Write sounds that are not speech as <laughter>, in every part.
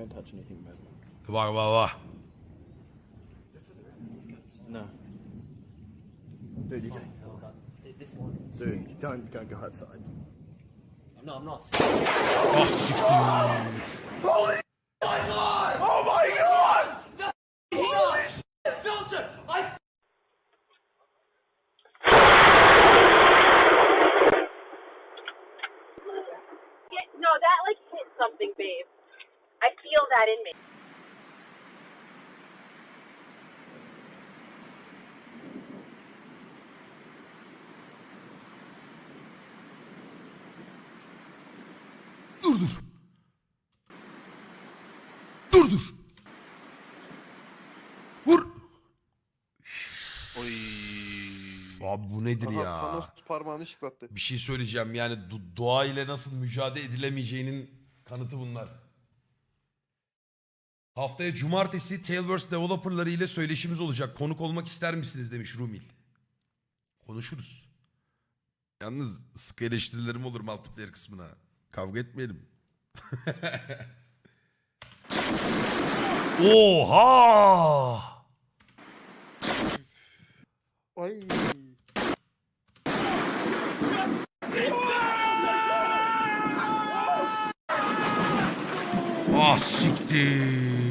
Don't touch anything, man. Bak bak bak. No. Dude, you can. Dude, don't go go outside. No, I'm not. Ah siktir. Filter! Feel that in me. Dur dur. Dur dur. Vur. Oy. Abi bu nedir Aha, ya? Thanos parmağını şıklattı. Bir şey söyleyeceğim yani du- doğa ile nasıl mücadele edilemeyeceğinin kanıtı bunlar. Haftaya cumartesi Tailverse developerları ile söyleşimiz olacak. Konuk olmak ister misiniz demiş Rumil. Konuşuruz. Yalnız sıkı eleştirilerim olur multiplayer kısmına. Kavga etmeyelim. <laughs> Oha! Ay. Ah siktir.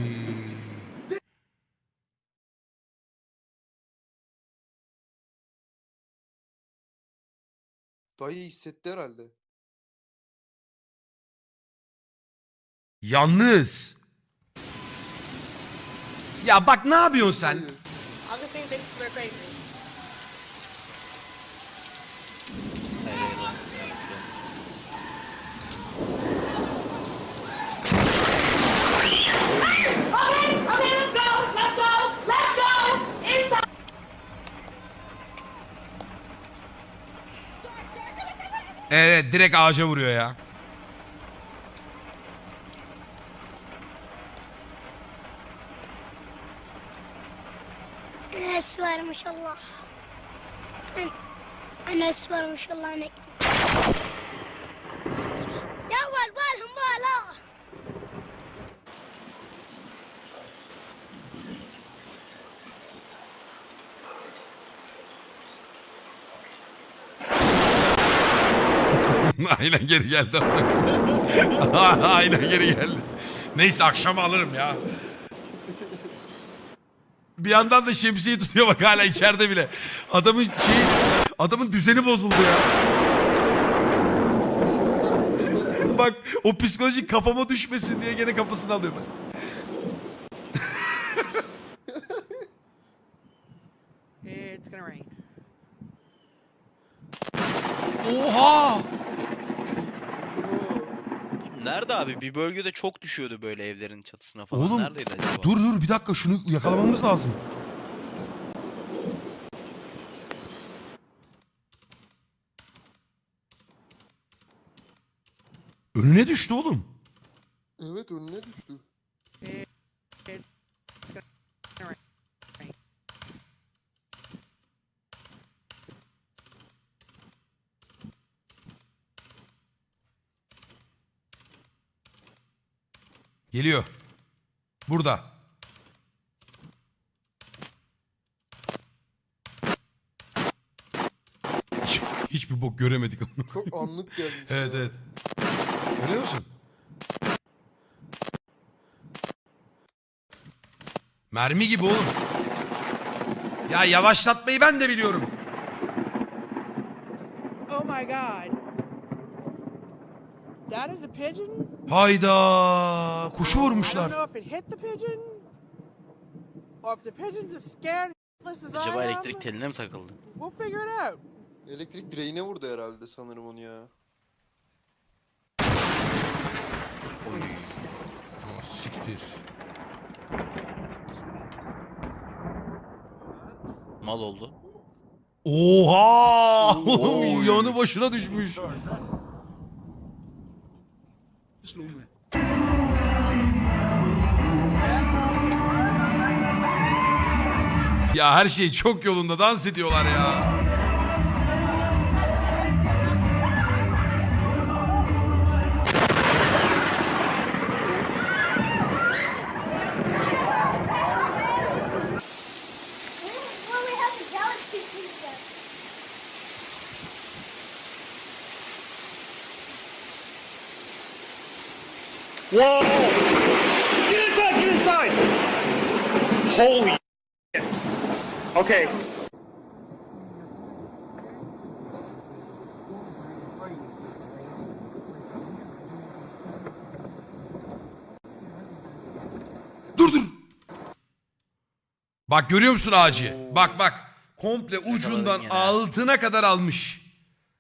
Dayı hissetti herhalde. Yalnız. Ya bak ne yapıyorsun sen? Dayı. Things crazy. Evet direkt ağaca vuruyor ya. Enes var maşallah. Enes var maşallah ne. Ya var var hambala. <laughs> Aynen geri geldi. <laughs> Aynen geri geldi. Neyse akşam alırım ya. Bir yandan da şemsiyeyi tutuyor bak hala içeride bile. Adamın şey adamın düzeni bozuldu ya. bak o psikolojik kafama düşmesin diye gene kafasını alıyor bak. It's gonna rain. Oha! Nerede abi? Bir bölgede çok düşüyordu böyle evlerin çatısına falan. Oğlum Neredeydi acaba? dur dur bir dakika şunu yakalamamız lazım. Önüne düştü oğlum. Evet önüne düştü. Geliyor. Burada. Hiç, hiçbir bok göremedik ama. Çok anlık gelmiş. <laughs> evet evet. Görüyor musun? Mermi gibi oğlum. Ya yavaşlatmayı ben de biliyorum. Oh my god. That is a pigeon? Hayda. Kuşu vurmuşlar. Acaba elektrik teline mi takıldı? Elektrik direğine vurdu herhalde sanırım onu ya. Siktir. Mal oldu. Oha! Oğlum yanı başına düşmüş. Ya her şey çok yolunda dans ediyorlar ya. Whoa! Get inside! Get inside! Holy shit. Okay. Dur dur. Bak görüyor musun ağacı? Bak bak. Komple ucundan altına kadar almış.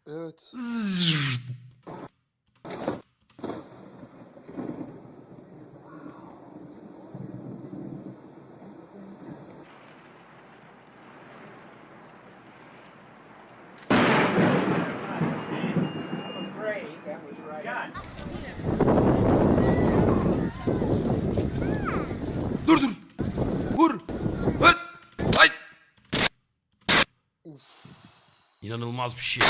Evet. Zırrt. I'm afraid that was right. Dur dur. Vur. Vur. Ay. İnanılmaz bir şey.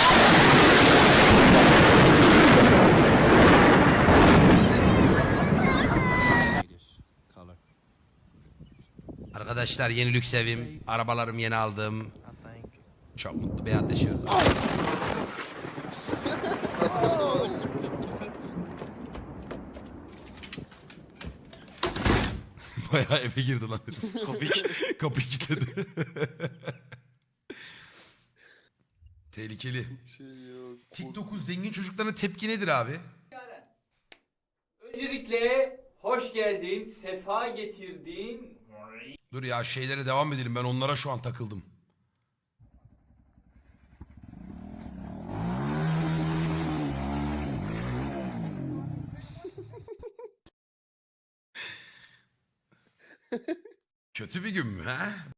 Arkadaşlar yeni lüks evim. Arabalarım yeni aldım. Çok mutlu bir hayat yaşıyorum. <laughs> Bayağı eve girdi lan. Kapıyı <laughs> kilitledi. <laughs> Tehlikeli. Şey yok. TikTok'un zengin çocuklarına tepki nedir abi? Öncelikle hoş geldin, sefa getirdin. Dur ya şeylere devam edelim. Ben onlara şu an takıldım. <laughs> Kötü bir gün mü ha?